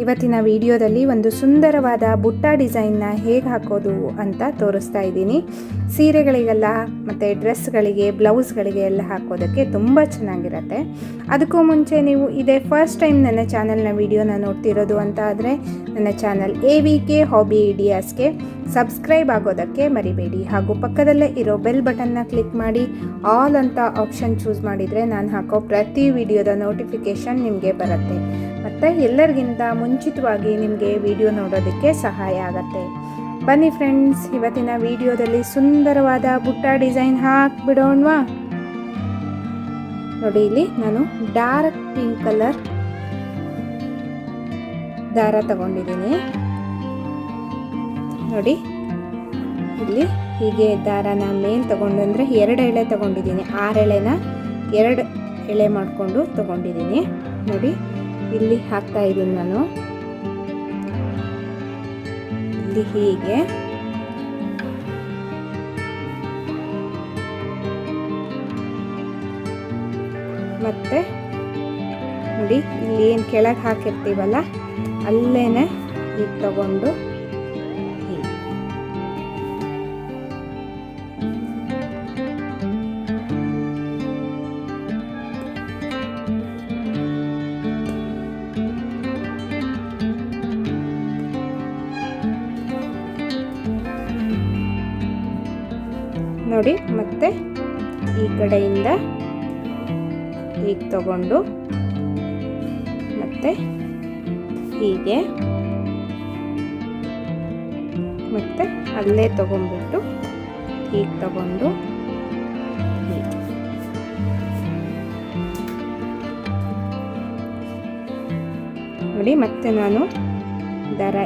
ಇವತ್ತಿನ ವಿಡಿಯೋದಲ್ಲಿ ಒಂದು ಸುಂದರವಾದ ಬುಟ್ಟ ಡಿಸೈನ್ನ ಹೇಗೆ ಹಾಕೋದು ಅಂತ ತೋರಿಸ್ತಾ ಇದ್ದೀನಿ. ಸೀರೆಗಳಿಗೆಲ್ಲ ಮತ್ತು ಡ್ರೆಸ್ಗಳಿಗೆ, ಬ್ಲೌಸ್ಗಳಿಗೆ ಎಲ್ಲ ಹಾಕೋದಕ್ಕೆ ತುಂಬ ಚೆನ್ನಾಗಿರುತ್ತೆ. ಅದಕ್ಕೂ ಮುಂಚೆ ನೀವು ಇದೇ ಫಸ್ಟ್ ಟೈಮ್ ನನ್ನ ಚಾನಲ್ನ ವಿಡಿಯೋನ ನೋಡ್ತಿರೋದು ಅಂತ ಆದರೆ ನನ್ನ channel A V K hobby ಇಡಿಯಾಸ್ಗೆ subscribe ಆಗೋದಕ್ಕೆ ಮರಿಬೇಡಿ. ಹಾಗೂ ಪಕ್ಕದಲ್ಲೇ ಇರೋ ಬೆಲ್ ಬಟನ್ನ ಕ್ಲಿಕ್ ಮಾಡಿ. ಆಲ್ ಅಂತ ಆಪ್ಷನ್ ಚೂಸ್ ಮಾಡಿದರೆ ನಾನು ಹಾಕೋ ಪ್ರತಿ ವಿಡಿಯೋದ ನೋಟಿಫಿಕೇಷನ್ ನಿಮಗೆ ಬರುತ್ತೆ. ಮತ್ತು ಎಲ್ಲರಿಗಿಂತ ಮುಂಚಿತವಾಗಿ ನಿಮಗೆ ವಿಡಿಯೋ ನೋಡೋದಕ್ಕೆ ಸಹಾಯ ಆಗುತ್ತೆ. ಬನ್ನಿ ಫ್ರೆಂಡ್ಸ್ ಇವತ್ತಿನ ವಿಡಿಯೋದಲ್ಲಿ ಸುಂದರವಾದ ಬುಟ್ಟ ಡಿಸೈನ್ ಹಾಕಿಬಿಡೋಣವಾ. ನೋಡಿ ಇಲ್ಲಿ ನಾನು ಡಾರ್ಕ್ ಪಿಂಕ್ ಕಲರ್ ದಾರ ತಗೊಂಡಿದ್ದೀನಿ. ನೋಡಿ, ಇಲ್ಲಿ ಹೀಗೆ ದಾರನ ಮೇಲ್ ತಗೊಂಡಂದ್ರೆ ಎರಡು ಎಳೆ ತಗೊಂಡಿದ್ದೀನಿ. ಆರು ಎಳೆನ ಎರಡು ಎಳೆ ಮಾಡಿಕೊಂಡು ತಗೊಂಡಿದ್ದೀನಿ. ನೋಡಿ ಇಲ್ಲಿ ಹಾಕ್ತಾ ಇದ್ದೀನಿ ನಾನು. ಇಲ್ಲಿ ಹೀಗೆ. ಮತ್ತೆ ನೋಡಿ, ಇಲ್ಲಿ ಏನು ಕೆಳಗೆ ಹಾಕಿರ್ತೀವಲ್ಲ ಅಲ್ಲೇ ಈಗ ತಗೊಂಡು ಈ ಕಡೆಯಿಂದ ಹೀಗೆ ತಗೊಂಡು ಮತ್ತೆ ಹೀಗೆ ಮತ್ತೆ ಅಲ್ಲೇ ತಗೊಂಡ್ಬಿಟ್ಟು ಹೀಗೆ ತಗೊಂಡು ನೋಡಿ ಮತ್ತೆ ನಾನು ದರ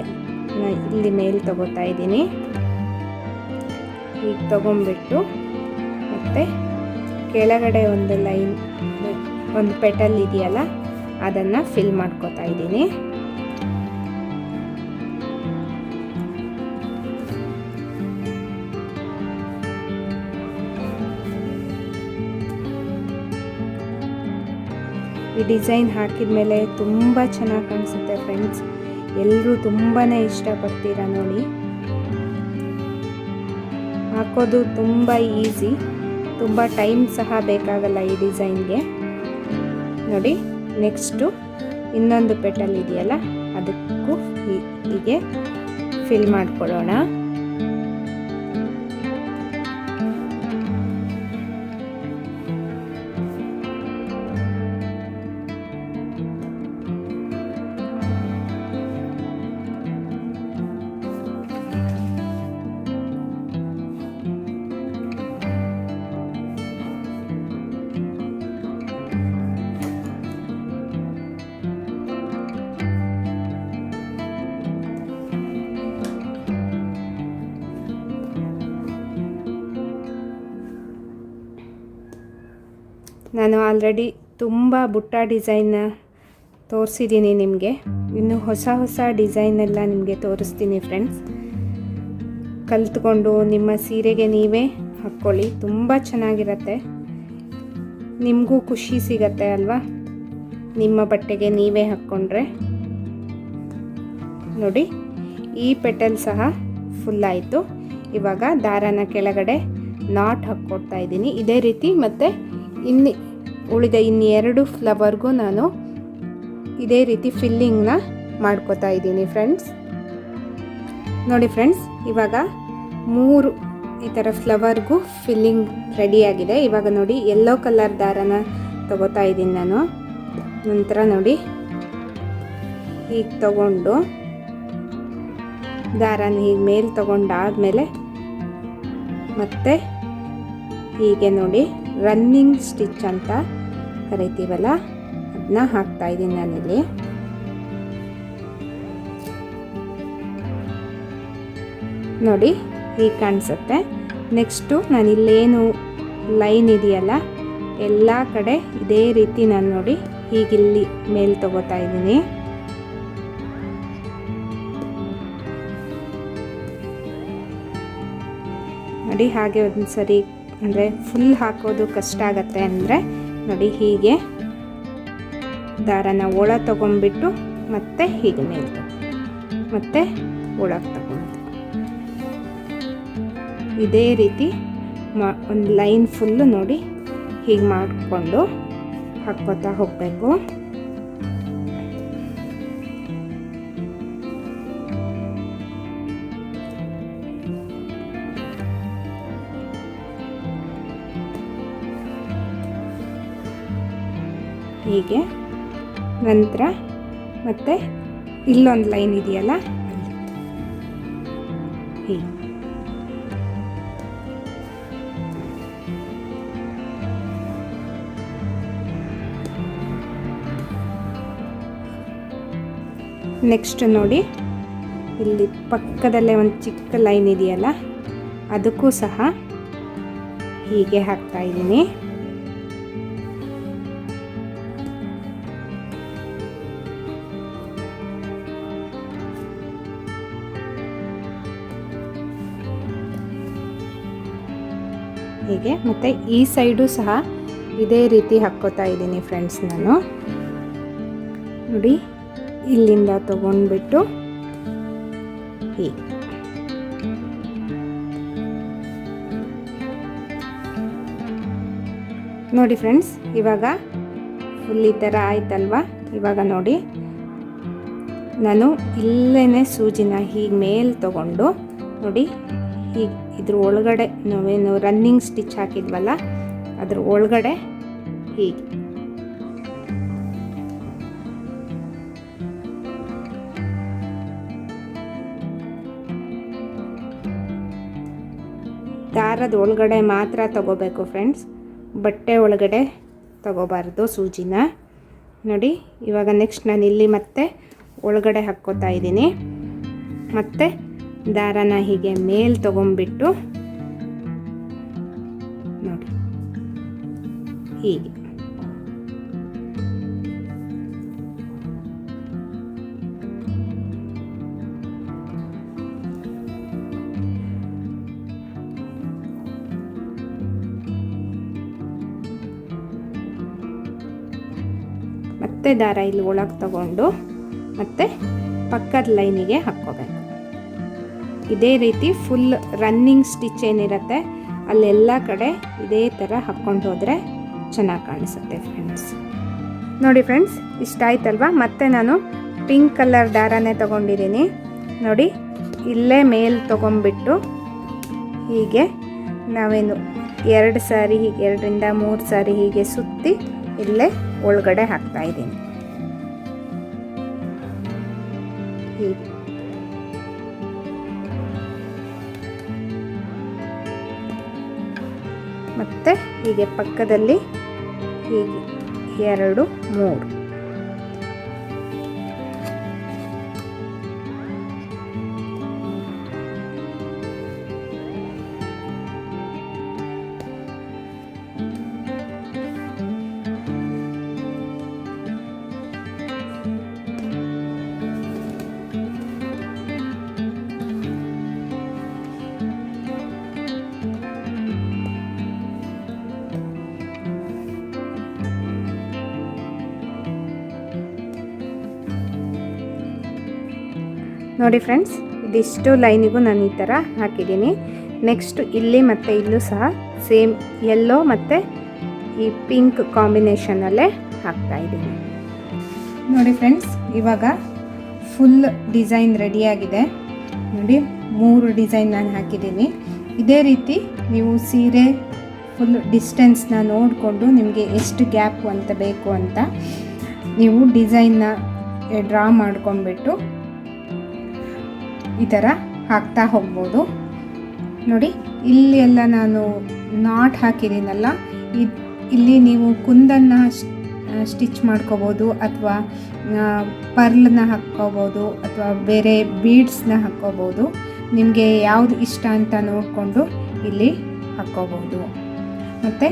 ಇಲ್ಲಿ ಮೇಲೆ ತಗೋತಾ ಇದ್ದೀನಿ. ಹೀಗೆ ತಗೊಂಡ್ಬಿಟ್ಟು ಮತ್ತು ಕೆಳಗಡೆ ಒಂದು ಲೈನ್, ಒಂದು ಪೆಟಲ್ ಇದೆಯಲ್ಲ, ಅದನ್ನು ಫಿಲ್ ಮಾಡ್ಕೋತಾ ಇದ್ದೀನಿ. ಈ ಡಿಸೈನ್ ಹಾಕಿದ ಮೇಲೆ ತುಂಬ ಚೆನ್ನಾಗಿ ಕಾಣಿಸುತ್ತೆ ಫ್ರೆಂಡ್ಸ್. ಎಲ್ಲರೂ ತುಂಬಾ ಇಷ್ಟಪಡ್ತೀರಾ ನೋಡಿ. ಹಾಕೋದು ತುಂಬ ಈಸಿ. ತುಂಬ ಟೈಮ್ ಸಹ ಬೇಕಾಗಲ್ಲ ಈ ಡಿಸೈನ್ಗೆ. ನೋಡಿ ನೆಕ್ಸ್ಟು ಇನ್ನೊಂದು ಪೆಟಲ್ ಇದೆಯಲ್ಲ ಅದಕ್ಕೂ ಹೀಗೆ ಫಿಲ್ ಮಾಡ್ಕೊಳ್ಳೋಣ. ನಾನು ಆಲ್ರೆಡಿ ತುಂಬ ಬುಟ್ಟ ಡಿಸೈನ್ ತೋರಿಸಿದ್ದೀನಿ ನಿಮಗೆ. ಇನ್ನು ಹೊಸ ಹೊಸ ಡಿಸೈನೆಲ್ಲ ನಿಮಗೆ ತೋರಿಸ್ತೀನಿ ಫ್ರೆಂಡ್ಸ್ ಕಲ್ತ್ಕೊಂಡು ನಿಮ್ಮ ಸೀರೆಗೆ ನೀವೇ ಹಾಕ್ಕೊಳ್ಳಿ, ತುಂಬ ಚೆನ್ನಾಗಿರತ್ತೆ. ನಿಮಗೂ ಖುಷಿ ಸಿಗತ್ತೆ ಅಲ್ವಾ? ನಿಮ್ಮ ಬಟ್ಟೆಗೆ ನೀವೇ ಹಾಕ್ಕೊಂಡ್ರೆ. ನೋಡಿ, ಈ ಪೆಟಲ್ ಸಹ ಫುಲ್ ಆಯಿತು. ಇವಾಗ ದಾರನ ಕೆಳಗಡೆ ನಾಟ್ ಹಾಕ್ಕೊಡ್ತಾ ಇದ್ದೀನಿ. ಇದೇ ರೀತಿ ಮತ್ತು ಇನ್ನು, ಉಳಿದ ಇನ್ನೆರಡು ಫ್ಲವರ್ಗೂ ನಾನು ಇದೇ ರೀತಿ ಫಿಲ್ಲಿಂಗ್ನ ಮಾಡ್ಕೋತಾ ಇದ್ದೀನಿ ಫ್ರೆಂಡ್ಸ್. ನೋಡಿ ಫ್ರೆಂಡ್ಸ್, ಇವಾಗ ಮೂರು ಈ ಥರ ಫ್ಲವರ್ಗೂ ಫಿಲ್ಲಿಂಗ್ ರೆಡಿಯಾಗಿದೆ. ಇವಾಗ ನೋಡಿ, ಎಲ್ಲೋ ಕಲರ್ ದಾರನ ತಗೋತಾ ಇದ್ದೀನಿ ನಾನು. ನಂತರ ನೋಡಿ, ಹೀಗೆ ತಗೊಂಡು ದಾರನ ಹೀಗೆ ಮೇಲೆ ತಗೊಂಡಾದಮೇಲೆ ಮತ್ತೆ ಹೀಗೆ ನೋಡಿ. ರನ್ನಿಂಗ್ ಸ್ಟಿಚ್ ಅಂತ ಕರಿತೀವಲ್ಲ? ಅದನ್ನ ಹಾಕ್ತಾ ಇದ್ದೀನಿ ನಾನಿಲ್ಲಿ. ನೋಡಿ, ಹೀಗೆ ಕಾಣಿಸುತ್ತೆ. ನೆಕ್ಸ್ಟು ನಾನು ಇಲ್ಲೇನು ಲೈನ್ ಇದೆಯಲ್ಲ, ಎಲ್ಲ ಕಡೆ ಇದೇ ರೀತಿ ನಾನು ನೋಡಿ ಹೀಗಿಲ್ಲಿ ಮೇಲೆ ತಗೋತಾ ಇದ್ದೀನಿ. ನೋಡಿ, ಹಾಗೆ ಒಂದು ಸರಿ ಅಂದರೆ ಫುಲ್ ಹಾಕೋದು ಕಷ್ಟ ಆಗತ್ತೆ ಅಂದರೆ ನೋಡಿ ಹೀಗೆ ದಾರನ ಒಳ ತಗೊಂಡ್ಬಿಟ್ಟು ಮತ್ತೆ ಹೀಗೆ ಮೇಲೆ ಮತ್ತೆ ಒಳಗೆ ತಗೊಂಡು. ಇದೇ ರೀತಿ ಮಾ ಒಂದು ಲೈನ್ ಫುಲ್ಲು ನೋಡಿ ಹೀಗೆ ಮಾಡಿಕೊಂಡು ಹಾಕ್ಕೋತಾ ಹೋಗಬೇಕು. ಹೀಗೆ, ನಂತರ ಮತ್ತೆ ಇಲ್ಲೊಂದು ಲೈನ್ ಇದೆಯಲ್ಲ? ನೆಕ್ಸ್ಟ್ ನೋಡಿ, ಇಲ್ಲಿ ಪಕ್ಕದಲ್ಲೇ ಒಂದು ಚಿಕ್ಕ ಲೈನ್ ಇದೆಯಲ್ಲ, ಅದಕ್ಕೂ ಸಹ ಹೀಗೆ ಹಾಕ್ತಾ ಇದ್ದೀನಿ. ಹೀಗೆ ಮತ್ತು ಈ ಸೈಡು ಸಹ ಇದೇ ರೀತಿ ಹಾಕ್ಕೋತಾ ಇದ್ದೀನಿ ಫ್ರೆಂಡ್ಸ್ ನಾನು. ನೋಡಿ, ಇಲ್ಲಿಂದ ತಗೊಂಡ್ಬಿಟ್ಟು ಹೀಗೆ. ನೋಡಿ ಫ್ರೆಂಡ್ಸ್ ಇವಾಗ ಫುಲ್ ಈ ಥರ ಆಯ್ತಲ್ವಾ? ಇವಾಗ ನೋಡಿ, ನಾನು ಇಲ್ಲೇ ಸೂಜಿನ ಹೀಗೆ ಮೇಲೆ ತಗೊಂಡು ನೋಡಿ ಹೀಗೆ ಇದ್ರ ಒಳಗಡೆ ನಾವೇನು ರನ್ನಿಂಗ್ ಸ್ಟಿಚ್ ಹಾಕಿದ್ವಲ್ಲ, ಅದ್ರ ಒಳಗಡೆ ಹೀಗೆ. ದಾರದ ಒಳಗಡೆ ಮಾತ್ರ ತಗೋಬೇಕು ಫ್ರೆಂಡ್ಸ್ ಬಟ್ಟೆ ಒಳಗಡೆ ತಗೋಬಾರ್ದು ಸೂಜಿನ. ನೋಡಿ, ಇವಾಗ ನೆಕ್ಸ್ಟ್ ನಾನು ಇಲ್ಲಿ ಮತ್ತೆ ಒಳಗಡೆ ಹಾಕ್ಕೋತಾ ಇದ್ದೀನಿ. ಮತ್ತು ದಾರನ ಹೀಗೆ ಮೇಲ್ ತಗೊಂಡ್ಬಿಟ್ಟು ನೋಡಿ. ಹೀಗೆ. ಮತ್ತೆ ದಾರ ಇಲ್ಲಿ ಒಳಗೆ ತಗೊಂಡು ಮತ್ತೆ ಪಕ್ಕದ ಲೈನಿಗೆ ಹಾಕ್ಕೋಬೇಕು. ಇದೇ ರೀತಿ ಫುಲ್ ರನ್ನಿಂಗ್ ಸ್ಟಿಚ್ ಏನಿರುತ್ತೆ, ಅಲ್ಲೆಲ್ಲ ಕಡೆ ಇದೇ ಥರ ಹಾಕ್ಕೊಂಡು ಹೋದರೆ ಚೆನ್ನಾಗಿ ಕಾಣಿಸುತ್ತೆ ಫ್ರೆಂಡ್ಸ್ ನೋಡಿ ಫ್ರೆಂಡ್ಸ್ ಇಷ್ಟ ಆಯ್ತಲ್ವಾ? ಮತ್ತೆ ನಾನು ಪಿಂಕ್ ಕಲರ್ ದಾರನೇ ತೊಗೊಂಡಿದ್ದೀನಿ. ನೋಡಿ, ಇಲ್ಲೇ ಮೇಲ್ ತೊಗೊಂಡ್ಬಿಟ್ಟು ಹೀಗೆ ನಾವೇನು ಎರಡು ಸಾರಿ ಹೀಗೆ ಎರಡರಿಂದ ಮೂರು ಸಾರಿ ಹೀಗೆ ಸುತ್ತಿ ಇಲ್ಲೇ ಒಳಗಡೆ ಹಾಕ್ತಾ ಇದ್ದೀನಿ. ಹೀಗೆ ಹೀಗೆ ಪಕ್ಕದಲ್ಲಿ ಹೀಗೆ ಎರಡು ಮೂರು. ನೋಡಿ ಫ್ರೆಂಡ್ಸ್, ಇದಿಷ್ಟು ಲೈನಿಗೂ ನಾನು ಈ ಥರ ಹಾಕಿದ್ದೀನಿ. ನೆಕ್ಸ್ಟ್ ಇಲ್ಲಿ ಮತ್ತು ಇಲ್ಲೂ ಸಹ ಸೇಮ್ ಯೆಲ್ಲೋ ಮತ್ತು ಈ ಪಿಂಕ್ ಕಾಂಬಿನೇಷನಲ್ಲೇ ಹಾಕ್ತಾ ಇದ್ದೀನಿ. ನೋಡಿ ಫ್ರೆಂಡ್ಸ್, ಇವಾಗ ಫುಲ್ ಡಿಸೈನ್ ರೆಡಿಯಾಗಿದೆ ನೋಡಿ, ಮೂರು ಡಿಸೈನ್ ನಾನು ಹಾಕಿದ್ದೀನಿ. ಇದೇ ರೀತಿ ನೀವು ಸೀರೆ ಫುಲ್ ಡಿಸ್ಟೆನ್ಸ್ನ ನೋಡಿಕೊಂಡು ನಿಮಗೆ ಎಷ್ಟು ಗ್ಯಾಪು ಅಂತ ಬೇಕು ಅಂತ ನೀವು ಡಿಸೈನ್ನ ಡ್ರಾ ಮಾಡ್ಕೊಂಡ್ಬಿಟ್ಟು ಈ ಥರ ಹಾಕ್ತಾ ಹೋಗ್ಬೋದು. ನೋಡಿ, ಇಲ್ಲಿ ಎಲ್ಲ ನಾನು ನಾಟ್ ಹಾಕಿದ್ದೀನಲ್ಲ ಇಲ್ಲಿ ನೀವು ಕುಂದನ್ನು ಸ್ಟಿಚ್ ಮಾಡ್ಕೋಬೋದು ಅಥವಾ ಪರ್ಲನ್ನ ಹಾಕ್ಕೋಬೋದು ಅಥವಾ ಬೇರೆ ಬೀಡ್ಸ್ನ ಹಾಕ್ಕೋಬೋದು. ನಿಮಗೆ ಯಾವುದು ಇಷ್ಟ ಅಂತ ನೋಡಿಕೊಂಡು ಇಲ್ಲಿ ಹಾಕ್ಕೋಬೋದು. ಮತ್ತು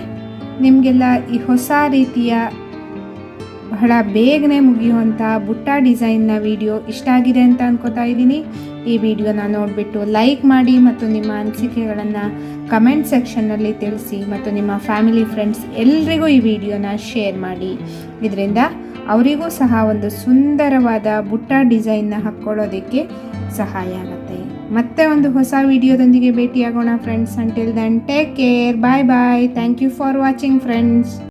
ನಿಮಗೆಲ್ಲ ಈ ಹೊಸ ರೀತಿಯ ಬಹಳ ಬೇಗನೆ ಮುಗಿಯುವಂಥ ಬುಟ್ಟ ಡಿಸೈನ್ನ ವಿಡಿಯೋ ಇಷ್ಟ ಆಗಿದೆ ಅಂತ ಅನ್ಕೋತಾ ಇದ್ದೀನಿ. ಈ ವಿಡಿಯೋನ ನೋಡಿಬಿಟ್ಟು ಲೈಕ್ ಮಾಡಿ ಮತ್ತು ನಿಮ್ಮ ಅನಿಸಿಕೆಗಳನ್ನು ಕಮೆಂಟ್ ಸೆಕ್ಷನ್ನಲ್ಲಿ ತಿಳಿಸಿ ಮತ್ತು ನಿಮ್ಮ ಫ್ಯಾಮಿಲಿ ಫ್ರೆಂಡ್ಸ್ ಎಲ್ರಿಗೂ ಈ ವಿಡಿಯೋನ ಶೇರ್ ಮಾಡಿ. ಇದರಿಂದ ಅವರಿಗೂ ಸಹ ಒಂದು ಸುಂದರವಾದ ಬುಟ್ಟ ಡಿಸೈನ್ನ ಹಾಕ್ಕೊಳ್ಳೋದಕ್ಕೆ ಸಹಾಯ ಆಗುತ್ತೆ. ಮತ್ತೆ ಒಂದು ಹೊಸ ವಿಡಿಯೋದೊಂದಿಗೆ ಭೇಟಿಯಾಗೋಣ friends until then take care bye bye thank you for watching friends